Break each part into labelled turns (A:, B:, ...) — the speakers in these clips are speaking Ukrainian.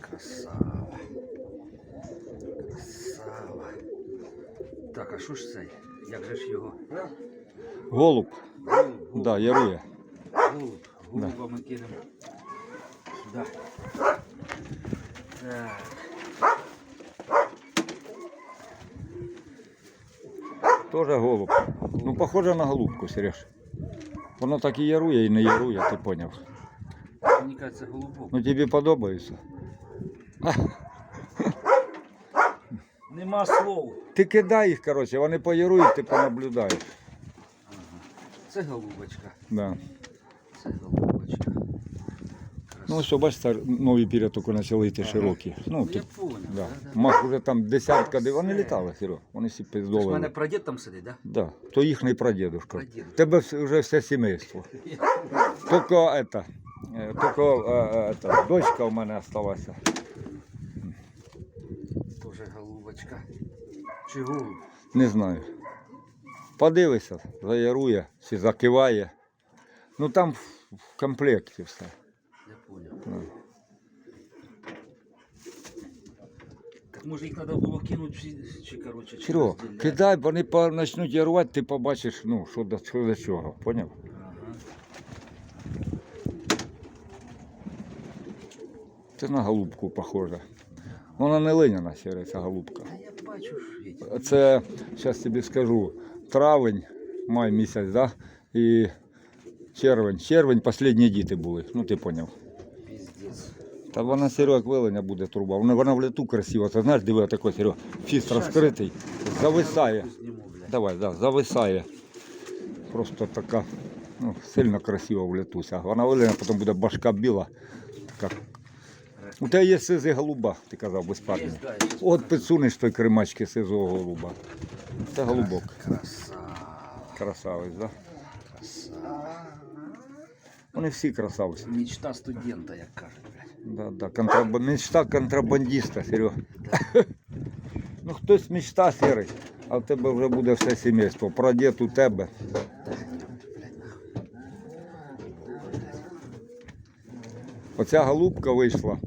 A: Красава. Красава. Так, а що ж це? Як же ж його?
B: Голуб,
A: Голуб,
B: да, ярує.
A: голуб. Голуба ми кинемо сюди. Так.
B: Тоже голуб. Ну, похоже на голубку, Сереж. Воно так і ярує, і не ярує, ти поняв.
A: Мені кажеться, голубок.
B: Ну тобі подобається.
A: Нема слов.
B: Ти кидай їх, коротше, вони поярують, ти понаблюдаєш.
A: Це голубочка.
B: Да.
A: Це голубочка.
B: Ну все, бачите, нові піря тільки почали йти широкі. Ну,
A: Ну, я понял.
B: да.
A: Да. Да,
B: Мах уже там десятка, де вони літали, Серег. Вони всі
A: Тобто в
B: пиздовили.
A: мене прадід там сидить, так?
B: Да. То їхній прадідушка.
A: Прадідушка.
B: Тебе вс- вже все сімейство. Тільки это, е, тільки е, это, дочка в мене залишилася.
A: Тоже голубочка. Чи голуб?
B: Не знаю. Подивися, заярує чи закиває. Ну там в в комплекті все.
A: Я понял.
B: Ну.
A: Так може їх треба було кинути всі, чи коротше, чи
B: Серега,
A: розділяти?
B: кидай, вони по- почнуть ярувати, ти побачиш, ну, що до, що до чого, поняв?
A: Ага.
B: Це на голубку похоже. Вона не линяна сіра, ця голубка.
A: Та я бачу, що є.
B: Це, зараз тобі скажу, травень, май місяць, да? і червень. Червень останні діти були, ну ти поняв. Та вона Серега, як вилення буде труба. Вона, вона в літу красива. Ти знаєш, диви, такий Серега, фіст розкритий, зависає. Давай, да, зависає. Просто така ну, сильно красива в літуся. Вона вилення, потім буде башка біла. Така. У тебе є сизий голуба, ти казав, безпарний. От підсунеш той кримачки сизого голуба. Це голубок.
A: Красава.
B: Красавець, да?
A: Красава.
B: Вони всі красавці.
A: Мечта студента, як кажуть.
B: Да, да. Контраб... Мечта контрабандиста, Серега. ну хтось мечта сірий, а в тебе вже буде все сімейство. Прадід у тебе. Оця голубка вийшла.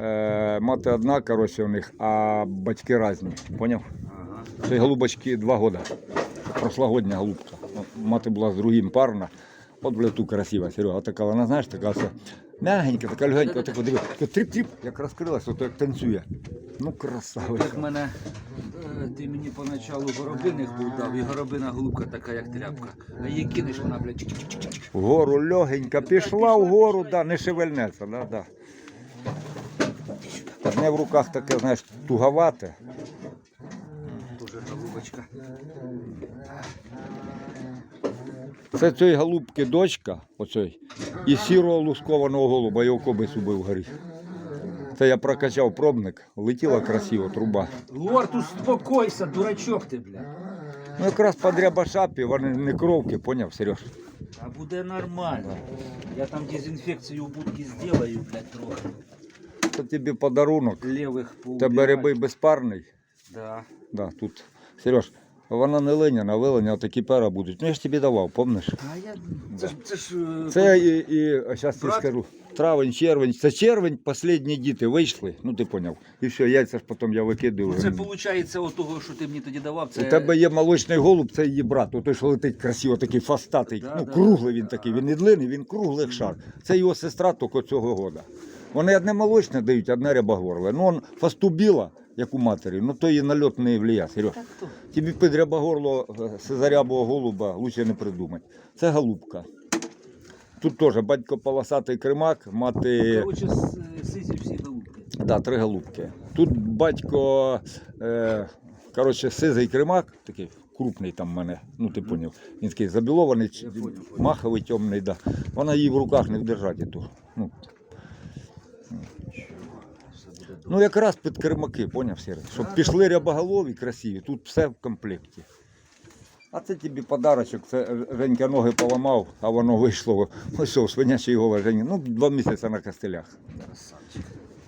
B: Е, мати одна, коротше, у них, а батьки різні. Поняв?
A: Ага.
B: Це голубочки два роки. Прошлогодня голубка. Мати була з другим парна. От в лету красива, Серега. Така вона, знаєш, така все мягенька, така легенька, така диви, така тріп-тріп, як розкрилась, ото як танцює. Ну, красавиця.
A: Як мене е, ти мені поначалу горобиних був дав, і горобина голубка така, як тряпка. А її кинеш, вона, блядь, чик-чик-чик-чик.
B: Вгору легенька, пішла вгору, да, не шевельнеться, да, да. Одне в руках таке, знаєш, туговате.
A: Тоже голубочка.
B: Це цієї голубки дочка, оцей, і сірого лускованого голуба, його кобись убив горіх. Це я прокачав пробник, летіла красиво труба.
A: Лорд, успокойся, дурачок ти, блядь.
B: Ну якраз по дрябошапі, вони не кровки, поняв, Сереж?
A: А буде нормально. Я там дезінфекцію в будці зроблю, блядь, трохи.
B: Це тобі подарунок.
A: Левих
B: У тебе рябий безпарний.
A: Да.
B: Да, тут. Сереж, вона не линяна, вилиня, такі пера будуть. Ну я ж тобі давав, помниш?
A: А я... Це ж... Це ж... е,
B: Це і, і зараз тобі
A: Брат?
B: скажу. Травень, червень. Це червень, останні діти вийшли. Ну ти поняв. І все, яйця ж потім я викидаю.
A: Ну, це виходить от того, що ти мені тоді давав. Це...
B: У тебе є молочний голуб, це її брат. Той, що летить красиво, такий фастатий.
A: Да,
B: ну,
A: да,
B: круглий
A: да.
B: він такий, він не длинний, він круглий шар. Це його сестра тільки цього года. Вони одне молочне дають, одне рябогорле. Ну, он фасту біла, як у матері, ну то її нальот не влияє, Сереж. Тобі під рябогорло е, сизарябого голуба лучше не придумати. Це голубка. Тут теж батько полосатий кримак, мати
A: Коротше, с- е, сизі всі голубки.
B: да, три голубки. Тут батько, е, коротше, сизий кримак, такий крупний там в мене, ну ти поняв. Він такий забілований, маховий, темний, да. Вона її в руках не вдержати ту. Ну. Ну якраз під кримаки, поняв Сірий? Щоб пішли рябоголові красиві, тут все в комплекті. А це тобі подарочок, це Женька ноги поламав, а воно вийшло. Ось що, свинячий голос Жені. Ну, два місяці на костелях.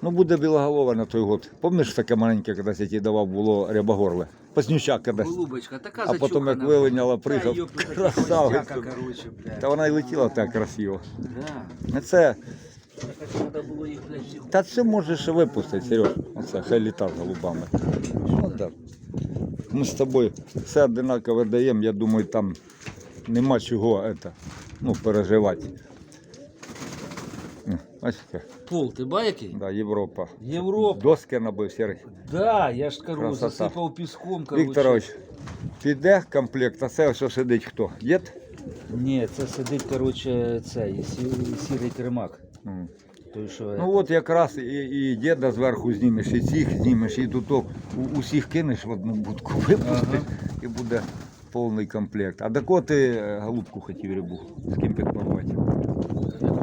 B: Ну, буде білоголова на той год. Пам'ятаєш таке маленьке, коли я ті давав, було рябогорле? Паснючак кудись.
A: Голубочка, така
B: А потім, як вилиняла, приїхав.
A: блядь.
B: Та вона й летіла так красиво.
A: Да.
B: Це, Та це можеш випустити, Сереж. Оце, хай літа з голубами. Ну. Ми з тобою все одинаково даємо, я думаю, там нема чого это, ну, переживати.
A: Пол, ти ба який?
B: да, Європа.
A: Європа.
B: Доски набив Серий.
A: Да, я ж кажу,
B: Красота.
A: засипав піском, короче.
B: Вікторович, піде комплект, а це що сидить хто? Дід?
A: Ні, це сидить, короче, цей, сі- сірий кремак. Що...
B: Ну от якраз і, і діда зверху знімеш, і цих знімеш, і тут усіх кинеш в одну будку, випусти,
A: Ага.
B: і буде повний комплект. А до кого ти голубку хотів рябу? З ким підпарувати?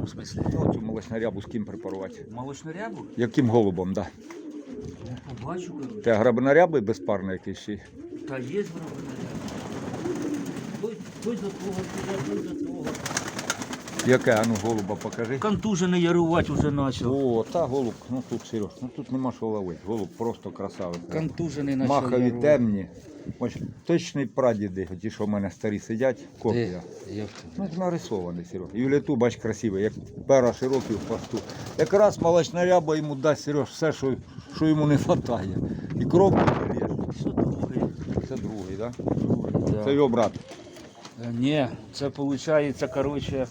A: В смислі?
B: Ну, цю молочну рябу з ким припарувати?
A: Молочну рябу?
B: Яким голубом, так?
A: Ну, побачу.
B: Да. Ти грабина ряби безпарний якийсь ще?
A: Та є зроблена Той, той до того, той до того.
B: Яке? А ну голуба покажи.
A: Контужений ярувати вже почав.
B: О, та голуб, ну тут Сереж, ну тут нема що ловити. Голуб просто красавець.
A: Контужений почав
B: Махові
A: ярувати.
B: темні. Ось точний прадіди, ті, що в мене старі сидять, копія.
A: Як
B: Ну, нарисований, Сереж. І в літу, бач, красивий, як пера широкий в пласту. Якраз молочна ряба йому дасть, Сереж, все, що, що йому не вистачає. І кров.
A: Що другий?
B: Це другий, так?
A: Да.
B: Це його брат.
A: Е, Ні, це виходить, коротше,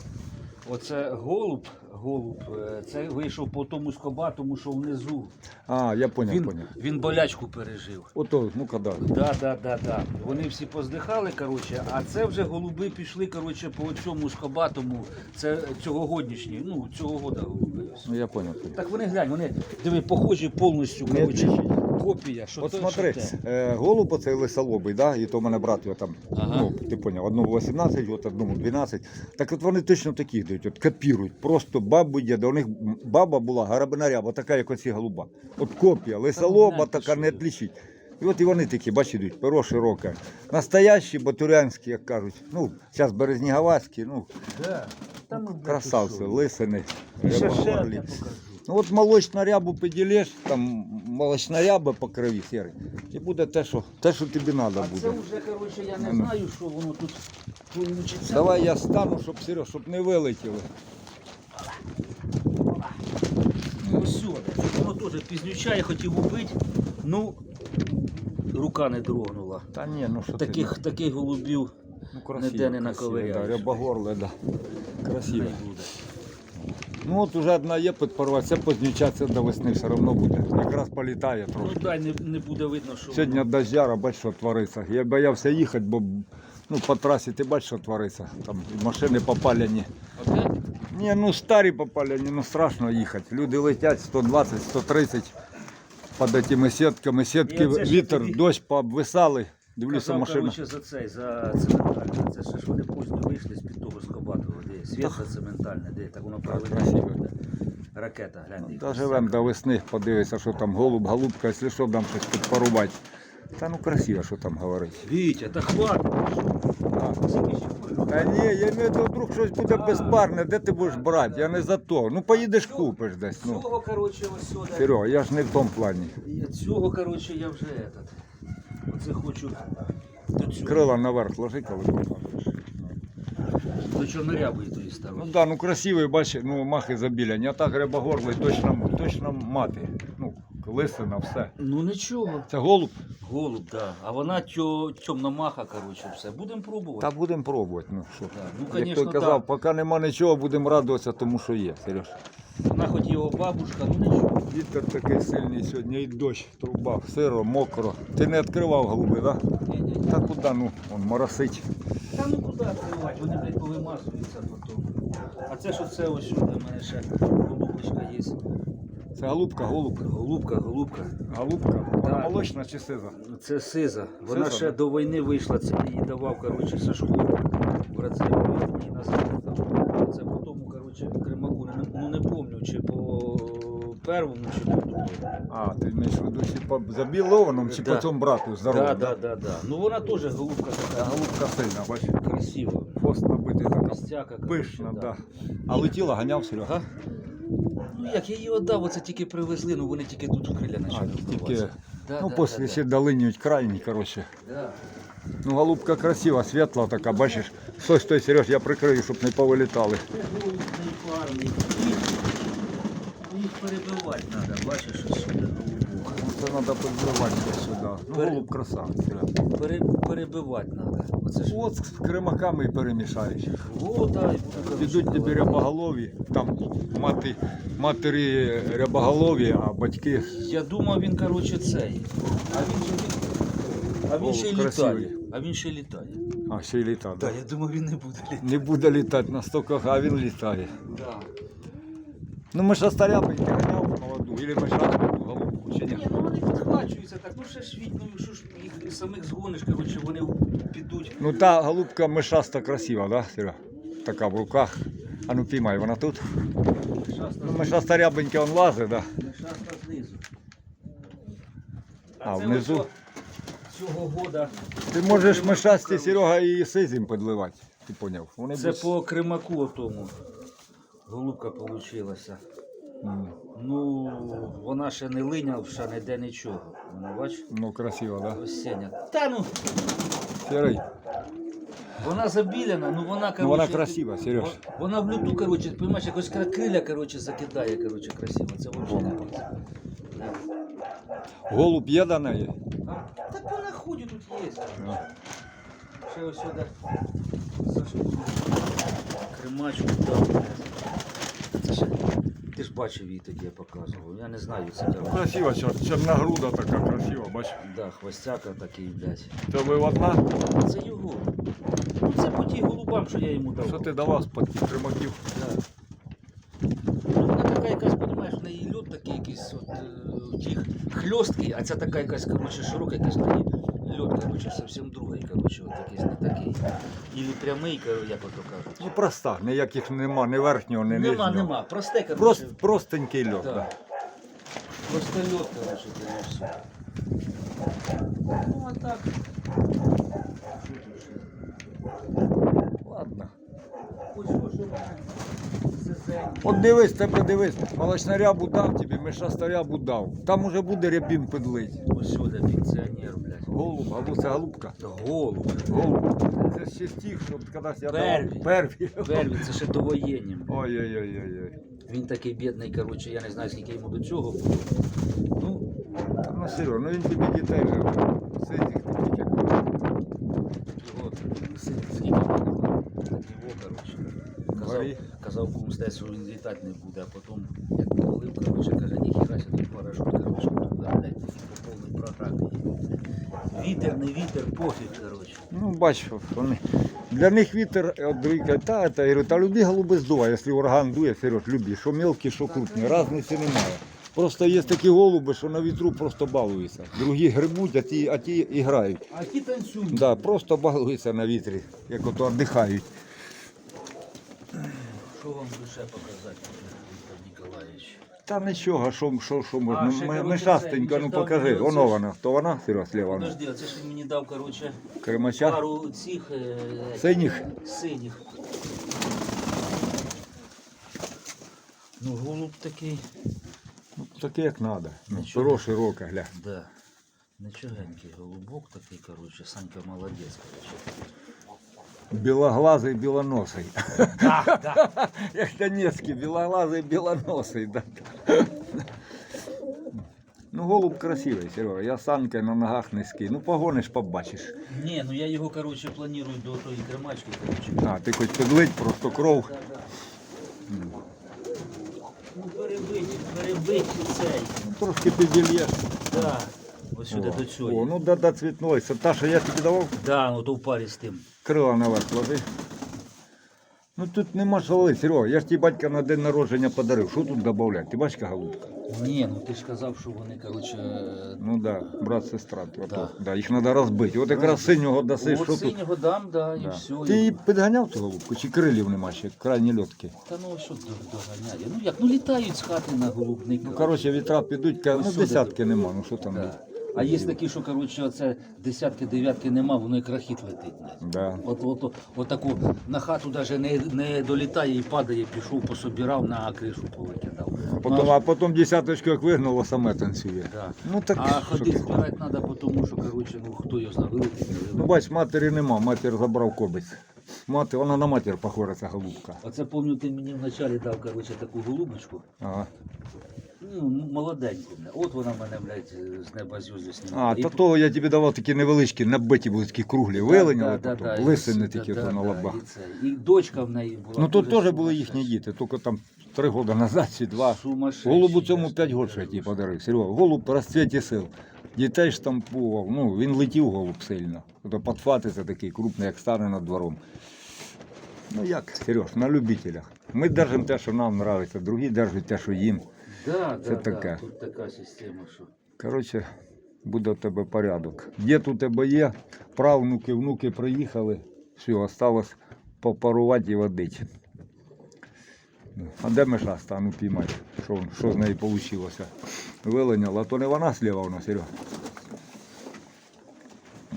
A: оце голуб, голуб, е, це вийшов по тому скобатому, що внизу.
B: А, я поняв,
A: Він,
B: поняв.
A: він болячку пережив.
B: Ото, ну коли.
A: Да, да, да, да. Вони всі поздихали, коротше, а це вже голуби пішли, коротше, по цьому скобатому. Це цьогогоднішні, ну, цього года голуби.
B: Ну я поняв. поняв.
A: Так вони глянь, вони диви, похожі повністю, коротше. Копія. Що
B: От
A: то,
B: смотри,
A: що те.
B: е, голуб оцей лисолобий, да? і то в мене брат його там,
A: Ага.
B: ну, ти поняв, одному 18, от одному 12. Так от вони точно такі дають, от копірують. Просто бабу діда, у них баба була гарабинаря, бо така, як оці голуба. От копія, лисолоба
A: гляньте,
B: така
A: що
B: не
A: ви.
B: відлічить. І от і вони такі, бачиш, йдуть, перо широке. Настоящі, батурянські, як кажуть. Ну, зараз березнігавацькі, ну,
A: Да. Ну,
B: красавці, лисини,
A: І ще ще я покажу.
B: Ну от молочну рябу поділиш, там молочна ряба по крові сірий. І буде те, що, те, що тобі треба
A: А це
B: буде.
A: вже, коротше, я не
B: Ну.
A: знаю, що воно тут получиться.
B: Давай я стану, щоб Сереж, щоб не вилетіли.
A: Ось сюди. Воно теж пізнюча, я хотів убити, ну, рука не дрогнула.
B: Та ні, ну що
A: Таких,
B: ти.
A: таких голубів
B: Ну, красиво,
A: ніде не
B: красиво,
A: наковиряєш.
B: Да, рябогорле, да. Красиво.
A: не буде.
B: Ну от уже одна є підпорвати, це познючаться до весни все одно буде. Якраз політає
A: Ну
B: трохи.
A: дай не, не буде видно, що
B: Сьогодні дождяра, бач, що твориться. Я боявся їхати, бо ну, по трасі ти бачиш, що твориться. Там і машини попаляні.
A: Опять?
B: Ні, ну старі попаляні, ну страшно їхати. Люди летять 120, 130 під цими сітками. Сітки,
A: оце ж
B: вітер,
A: тобі-
B: дощ пообвисали. Дивлюся,
A: Казав,
B: машина.
A: коротше, за цей, за цементальне. Це ще ж вони поздно вийшли де світло цементальне, де так воно правильно. Ракета, гляньте.
B: Доживемо до весни, подивися, що там голуб, голубка, якщо що, дам щось підпарувати. Та ну красиво, що там говорить.
A: Вітя, та хватить.
B: Та ні, я не то вдруг щось буде безпарне, де ти будеш брати? Я не за то. Ну поїдеш купиш десь. Ну.
A: Цього, коротше, ось сюди.
B: Серега, я ж не в тому плані.
A: Я цього, коротше, я вже этот. Оце хочу до цього.
B: Крила наверх ложи, коли.
A: До чорнорябої тої
B: Ну
A: ставиш.
B: да, ну красивий, бач, ну махи забіляні, а так рябогорлий точно, точно мати. Ну, лисина, все.
A: Ну нічого.
B: Це голуб?
A: Голуб, да. А вона тьо, темномаха, коротше, все. Будемо пробувати.
B: Та будемо пробувати. Ну що.
A: Да. Ну,
B: Як
A: звісно,
B: той казав,
A: так.
B: поки нема нічого, будемо радуватися тому, що є. Сереж.
A: Вона хоч його бабушка, ну нічого.
B: Вітер такий сильний сьогодні, і дощ, труба, сиро, мокро. Ти не відкривав голуби, так? Да? Та куди, ну, он моросить.
A: Та ну куди відкривати? Вони, блядь, повимазуються потім. А це ж оце ось сюди, в мене ще голубочка є.
B: Це голубка, голубка.
A: Голубка, голубка.
B: Голубка. Вона
A: Так.
B: молочна чи сиза?
A: Це сиза. Вона
B: Сиза,
A: ще
B: да?
A: до війни вийшла, це їй давав, коротше, Сашко. Брат це назад. Це по тому, коротше, кремаку. Ну не пам'ятаю, чи по первому, чи по.
B: А, ти маєш в виду, чи по забілованому, чи
A: Да.
B: по цьому брату здоровому?
A: Да, да, да, да. Ну вона теж голубка така
B: голубка сильна, бачиш.
A: красива.
B: Хвост набитий така.
A: Костяка,
B: Пишна,
A: да.
B: да. А летіла, ганяв Серега?
A: Ну як, я її віддав, оце тільки привезли, ну вони тільки тут крилля
B: А,
A: почали
B: тільки.
A: Да,
B: ну,
A: да,
B: після
A: да,
B: ще долинюють крайні, коротше.
A: Да.
B: Ну, голубка красива, світла така, бачиш. Стой, стой, Сереж, я прикрию, щоб не повилітали.
A: Це голуб не парний. Їх, їх перебивати треба, бачиш, ось сюди голубок.
B: Ну, Це треба підбивати сюди. Ну,
A: Пере-
B: голуб красавець.
A: Пере, перебивати треба. Оце ж.
B: От з кремаками і перемішаєш їх. Підуть тобі рябоголові, там мати, матері рябоголові, а батьки
A: Я думав, він, коротше, цей. А він же він. А він ще й
B: красивий.
A: літає. А він ще й літає.
B: а, ще й літає.
A: Так, я думав, він не буде літати.
B: Не буде літати на стоках, а він літає.
A: Да.
B: Ну ми ж старябеньки ганяв молоду, или ми голубку чи ні?
A: Ні, ну вони підхвачуються так. Ну ще ж від, ну що ж їх самих згониш, коротше, вони підуть.
B: Ну та голубка мишаста красива, да, Серега? Така в руках. А ну піймай, вона тут.
A: Шаста,
B: Ну мишаста рябенька он лазить, да.
A: шаста знизу.
B: А,
A: це
B: внизу?
A: ось Цього года.
B: Ти можеш мишасті, Серега, і сизім підливати. Ти поняв? Вони
A: Це
B: без-
A: по кримаку тому. Голубка получилася. Ну, вона ще не линявша, ніде нічого. Вона бач?
B: Ну красиво, да.
A: Ось Сеня. Та ну,
B: Серий.
A: вона забіляна, ну вона коротше.
B: Ну вона красива, Сереж.
A: Вона, вона в люту, коротше, понимаєш, якось кра- криля, коротше, закидає, коротше, красиво. Це
B: Вона.
A: капець. Да.
B: Голуб є до неї?
A: Так вона ходить тут є.
B: Ну.
A: Ще ось сюди. Сашку. Кремачку дав. Це ще, ти ж бачив її тоді, я показував. Я не знаю, це коротше.
B: Красива, чор- чорногруда така красива, бач.
A: Да, хвостяка такий, блядь.
B: Це ви одна?
A: Це його. Ну це по тій голубам, що я йому дав.
B: Що ти давав з-під кримаків?
A: Да. Ну, вона така якась, розумієш, в неї льот такий якийсь от, е, ті хльосткий, а ця така якась, коротше, широка, якась в неї льот, коротше, зовсім другий, коротше, от якийсь не такий. І прямий, коротше, як ото кажуть.
B: Ну проста, ніяких нема, ні верхнього, ні
A: Нема,
B: нижнього.
A: нема, просте, коротше.
B: Прост, простенький льот.
A: Да.
B: Да.
A: Просто коротше, це і все. Ну, а так.
B: Ладно.
A: Вона зизенька.
B: От дивись, тебе дивись, молочна рябу дав тобі, мишаста рябу дав. Там уже буде рябін педлить.
A: Ось сюди пенсіонер, блядь.
B: Голуб, або це голубка.
A: Голуб.
B: Голуб. Це ще стих, щоб колись я
A: Перві.
B: давав. Перві.
A: Верві, це ще довоєнні.
B: Ой-ой-ой-ой.
A: Він такий бідний, коротше, я не знаю, скільки йому до цього було. Ну,
B: Ну, Серега, ну він тобі дітей живе. Сидіх ти тільки.
A: його син, скільки йому було. Його, коротше. Казав, Що він літати не буде, а потім, як повалив, коротше, каже, ніхіра тут парашут, коротше, туди, блядь, по повній програмі. Вітер, не вітер, пофіг, коротше.
B: Ну, бач, вони. Для них вітер, от другий та, та, я говорю, та люби голуби здувай, якщо ураган дує, Сереж, люби, що мелкі, що крупні, разниці немає. Просто є такі голуби, що на вітру просто балуються. Другі грибуть, а ті, а ті і грають.
A: А ті танцюють.
B: Да, просто балуються на вітрі, як ото віддихають.
A: Що вам душе показати, Віктор Ніколаєвич?
B: Та нічого, що, що, що
A: А,
B: можна.
A: ще,
B: Ми,
A: коротше,
B: ми
A: це,
B: ну
A: же
B: покажи.
A: мені
B: Воно
A: оце
B: вона. Хто вона? Серега, сліва вона.
A: Подожди, оце ж він мені дав, коротше,
B: Кримача.
A: пару цих е,
B: Синіх.
A: синіх. Ну, голуб такий,
B: Ну, таке як треба. Ну,
A: Нічого.
B: перо широке, гля.
A: да. Нечогенький голубок такий, коротше, Санька молодець, коротше.
B: Білоглазий, білоносий.
A: Да, да.
B: Як Донецький, білоглазий, білоносий. Да. Ну, голуб красивий, Серега. Я санки на ногах низький. Ну, погониш, побачиш.
A: Ні, ну я його, коротше, планую до тої кремачки, коротше.
B: А, ти хоч підлить, просто кров.
A: Да, да. Ну, перебить, перебить цей.
B: Ну, трошки підільєш.
A: Да. Ось сюди до цього.
B: О, ну да, да, цвітної. Це та, що я тобі давав,
A: Да, ну то в парі з тим.
B: крила наверх ложи. Ну тут нема ловити, Серега. Я ж ті батька на день народження подарив. Що тут додавати? Ти бачиш, яка голубка?
A: Ні, ну ти ж казав, що вони, коротше,
B: Ну так, да, брат, сестра.
A: Да.
B: то, Да, їх треба розбити. От якраз синього даси,
A: от
B: що тут.
A: синього дам, да, і
B: Да.
A: все.
B: Ти її підганяв цю голубку, чи крилів нема ще, крайні льотки.
A: Та ну що до- доганяє? Ну як, ну літають з хати на голубник.
B: Ну, коротше, вітра підуть, ка- ну
A: Ось
B: десятки нема, ну що там.
A: Да. А є такі, що коротше, оце десятки, дев'ятки нема, воно як рахіт летить.
B: Да.
A: От, от, от, таку на хату навіть не, не долітає і падає, пішов, пособирав, на кришу повикидав.
B: А потім, а потім десяточку як вигнало, саме танцює.
A: Да.
B: Ну так
A: А
B: що
A: ходити
B: ти
A: збирати треба, тому що, коротше, ну хто його знає, вилетить, не
B: Ну
A: вилетить.
B: бач, матері нема, матір забрав кобець. Мати, вона на матір похожа, ця голубка.
A: Оце пам'ятаю, ти мені вначалі дав, коротше, таку голубочку.
B: Ага.
A: Ну, молоденьку. бля. От вона мене, блядь, з неба
B: А,
A: знімала.
B: то того я тобі давав такі невеличкі, набиті були такі круглі, вилиняли потім, лисини такі то на лобах.
A: І, це. і дочка в неї була.
B: Ну тут
A: дуже
B: теж були їхні
A: сумасшедша.
B: діти, тільки там три роки назад чи два.
A: Сумасшедші,
B: Голубу цьому 5
A: тобі
B: років я ті подарив. Серега, голуб по розцвіті сил. Дітей штампував, ну він летів голуб сильно. Тобто подфати це такий крупний, як стане над двором. Ну як, Сереж, на любителях. Ми держимо те, що нам подобається, другі держать те, що їм.
A: Да,
B: Це
A: да,
B: таке.
A: Да, тут така система, що.
B: Коротше, буде у тебе порядок. Дід у тебе є, правнуки, внуки приїхали, все, осталось попарувати і водити. А де миша стану піймати? Що, що з неї вийшло? Вилиняла, а то не вона сліва вона, Серега.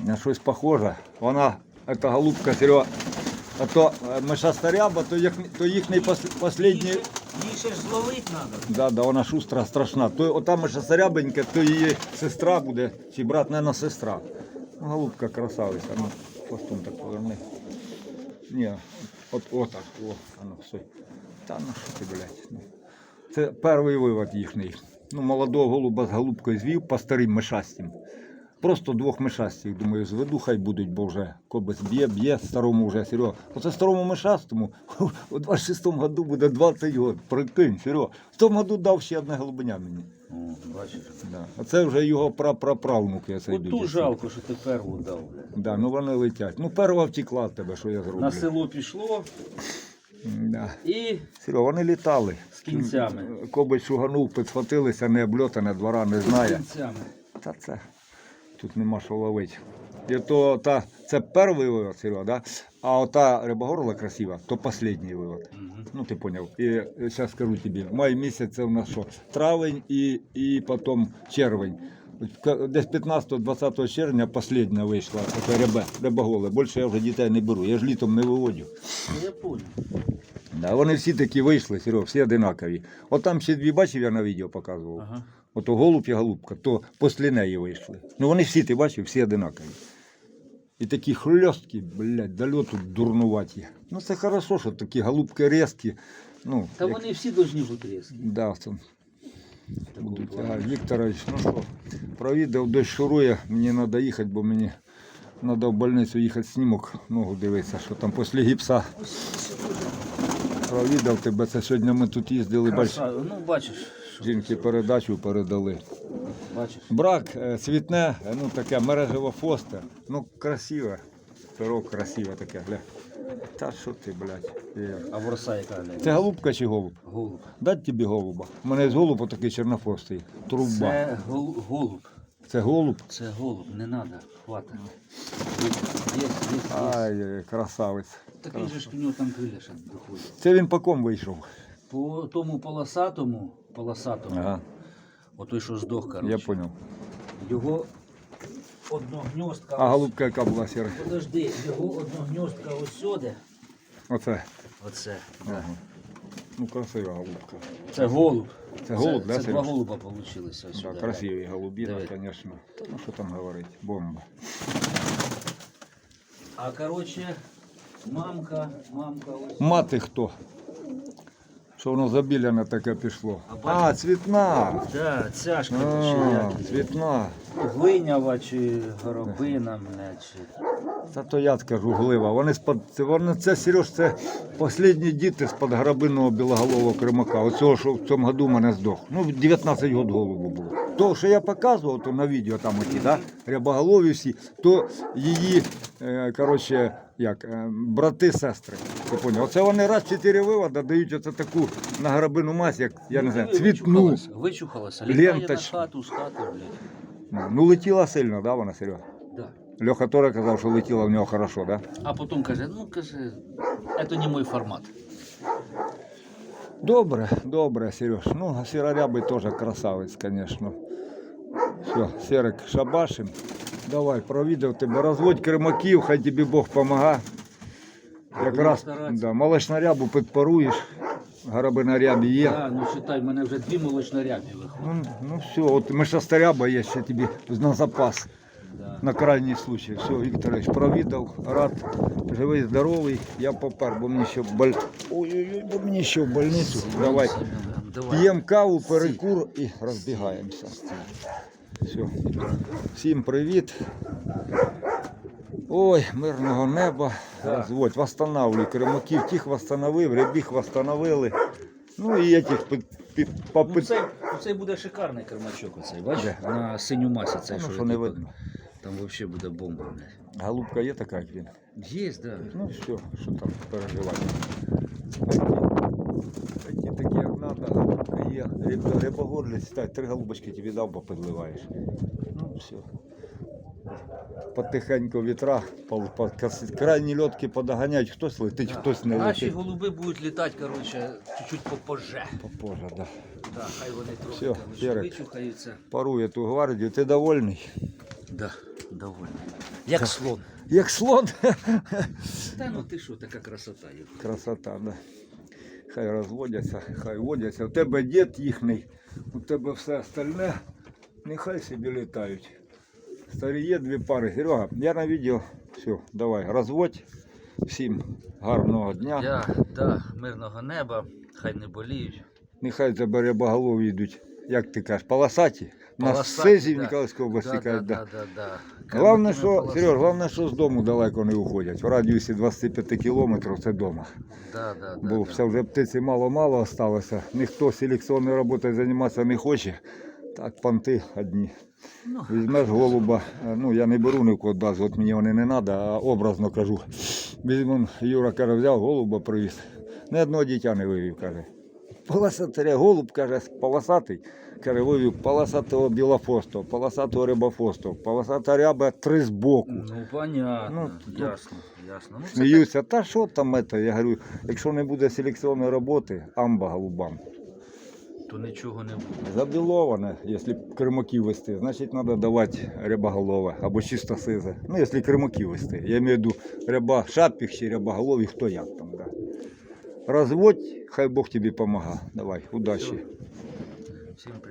B: На щось похоже. Вона, ця голубка, Серега, а то е, миша старяба, то, їх, то їхній останній...
A: Їй ще ж зловити треба.
B: Да, да, вона шустра, страшна. То ота ще сарябенька, то її сестра буде, чи брат, не сестра. Ну, голубка красавиця, ну, хвостом так поверни. Ні, от отак, о, а ну, все. Та ну що ти, блядь. Ну. Це перший вивод їхній. Ну, молодого голуба з голубкою звів по старим мишастям. Просто двох мишастих, думаю, зведу, хай будуть, бо вже кобець б'є, б'є, старому вже, Серега. Оце старому мишастому у 26-му году буде 20 років. Прикинь, Серега. В тому году дав ще одне голубеня мені.
A: О, бачиш.
B: Да. А це вже його прапраправнуки. Це
A: От ту жалко, що ти перву дав.
B: Да, ну вони летять. Ну, перва втекла в тебе, що я зроблю.
A: На село пішло
B: Да.
A: і
B: Серега, вони літали.
A: з кінцями.
B: Кобець шуганув, підсхватилися, не обльотане, двора не
A: З
B: знає.
A: кінцями.
B: Та це тут нема що ловити. І то та, це перший вивод, Серега, да? а ота рибогорла красива, то останній вивод. Ну, ти поняв. І зараз скажу тобі, май місяць це у нас що? Травень і, і потім червень. Десь 15-20 червня остання вийшла, це ребе, рибоголе. Більше я вже дітей не беру, я ж літом не виводю.
A: Ну, Я понял.
B: Да, вони всі такі вийшли, Серега, всі одинакові. От там ще дві бачив, я на відео показував.
A: Ага.
B: Ото голуб і голубка, то після неї вийшли. Ну вони всі, ти бачив, всі одинакові. І такі хльосткі, блядь, до льоту дурнуваті. Ну це хорошо, що такі голубки різкі. Ну,
A: Та
B: як-
A: вони всі повинні бути різкі.
B: Да, це будуть. Ага, Вікторович, ну що, провідав, дощ шурує, мені треба їхати, бо мені треба в больницю їхати снімок, ногу дивитися, що там після гіпса. Провідав тебе, це сьогодні ми тут їздили,
A: Краса- Ну, бачиш.
B: Жінки передачу передали. Брак е, цвітне, е, ну таке мережево фосте. Ну красиве. Перо красиве таке, гля. Та що ти, блядь? Є.
A: А ворса яка?
B: Це голубка чи голуб?
A: Голуб.
B: Дать тобі голуба. У мене з голуб такий чорнофостий. Труба. Це,
A: Це гол- голуб.
B: голуб.
A: Це голуб, не треба, хватить. Є, є, є.
B: Ай, ай, красавець.
A: Такий же ж у нього там крилля ще доходять.
B: Це він по ком вийшов.
A: По тому полосатому, полосатому,
B: Ага,
A: отой, що здох, коротше,
B: я зрозумів.
A: його одногньостка.
B: А голубка яка була сіра?
A: Подожди, його одногньостка ось сюди.
B: Оце.
A: Оце. Да.
B: Ага. Ну, красива голубка.
A: Це голуб.
B: Це голуб, да,
A: Це два
B: Сереж?
A: голуба вийшли ось
B: Да,
A: сюди.
B: красиві голубіна,
A: Диви.
B: звісно. Ну що там говорити, бомба.
A: А коротше, мамка, мамка ось.
B: Мати хто? Що воно забіляне таке пішло?
A: А
B: цвітна.
A: Да, цяжка
B: А,
A: як.
B: цвітна.
A: Глинява чи горобина, мене, чи.
B: Та то я скажу глива. Вони з-под, це, вони, це Сереж, це останні діти з-под грабинного білоголового кримака. Оцього, що в цьому году мене здох. Ну, 19 років голубу було. То, що я показував, то на відео там оті, да? рябоголові всі, то її, е, коротше, як, е, брати, сестри. Ти поняв? Оце вони раз чотири вивода дають оце таку на грабину мазь, як, я не знаю, цвітну.
A: Вичухалася. Літає на хату, з хати, блядь.
B: Ну, летіла сильно, да, вона, Серега?
A: Да.
B: Льоха Тора казав, що летіла в нього хорошо, да?
A: А потім каже, ну каже, це не мой формат.
B: Добре, добре, Сереж. Ну, а теж красавець, звісно. Все, Серик, шабашим. Давай, провідав тебе. Розводь кримаків, хай тобі Бог помага. Якраз да, молочну рябу підпаруєш. Гараби є.
A: Да, ну считай, в мене вже дві молочнорябі виходять.
B: Ну, ну все, от ми ще старяба є ще тобі на запас.
A: Да.
B: На крайній случай. Все, Вікторович, провідав, рад, живий, здоровий. Я попер, бо мені ще в боль... Ой-ой-ой, бо мені ще в больницю. Давай.
A: Давай.
B: П'ємо каву, перекур і розбігаємося. Все. Всім привіт. Ой, мирного неба. Розводь, восстанавлюй. Кремаків тих восстановив, рябіх восстановили. Ну і этих під, під,
A: Ну,
B: попит...
A: цей, ну, цей буде шикарний кермачок оцей, бачиш? На синю масі цей,
B: Ну,
A: що,
B: не
A: тут-
B: видно.
A: Там взагалі буде бомба. блядь.
B: Голубка є така, як він.
A: Є, да.
B: Ну все, що там переживати. Такі такі, як надо, є. Риба, рибогорлість, так, три голубочки тобі дав, бо підливаєш. Ну все. Потихеньку вітра, по, по, крайні льотки подоганяють, хтось летить, хтось не
A: Наші
B: летить.
A: голуби будуть літати, коротше, чуть-чуть попозже.
B: Попозже, да.
A: Да, хай вони трохи коротше,
B: Ярик.
A: вичухаються.
B: Парує ту гвардію, ти довольний?
A: Да, доволі. Як слон.
B: Як слон.
A: Та ну ти що, така красота є.
B: Красота, да. Хай розводяться, хай водяться. У тебе дід їхній, у тебе все остальне, нехай собі літають. Старі є дві пари. Серега, я на відео. Все, давай, розводь. Всім гарного дня.
A: Я, да, мирного неба, хай не боліють.
B: Нехай забере боголов йдуть, як ти кажеш, полосаті. На сизі в. Ніколаївській області кажуть,
A: да.
B: Головне, що, Сереж, головне, що з дому далеко не уходять. В радіусі 25 кілометрів це дома.
A: Да, да, да,
B: Бо
A: да.
B: все вже птиці мало-мало осталося. Ніхто селекціонною роботою займатися не хоче. Так, понти одні.
A: Ну,
B: Візьмеш голуба, ну я не беру ні в кого базу, от мені вони не треба, а образно кажу. Візьму, Юра каже, взяв голуба привіз. Ні одного дитя не вивів, каже. Полосатий голуб, каже, полосатий. Каже, вивів полосатого білофостого, полосатого рибофостого, полосата ряба три збоку.
A: ну понятно,
B: Ну, тут-
A: ясно, ясно. Ну, це
B: Сміються, та що там це? Я говорю, якщо не буде селекціонної роботи, амба голубам.
A: то нічого не буде.
B: Забіловане, якщо кримаків вести, значить треба давати рябоголове або чисто сизе. Ну, якщо кримаків вести. Я маю в виду ряба шапіх чи рябоголові, хто як там. Да. Розводь, хай Бог тобі допомагає. Давай, удачі.
A: Всем привіт.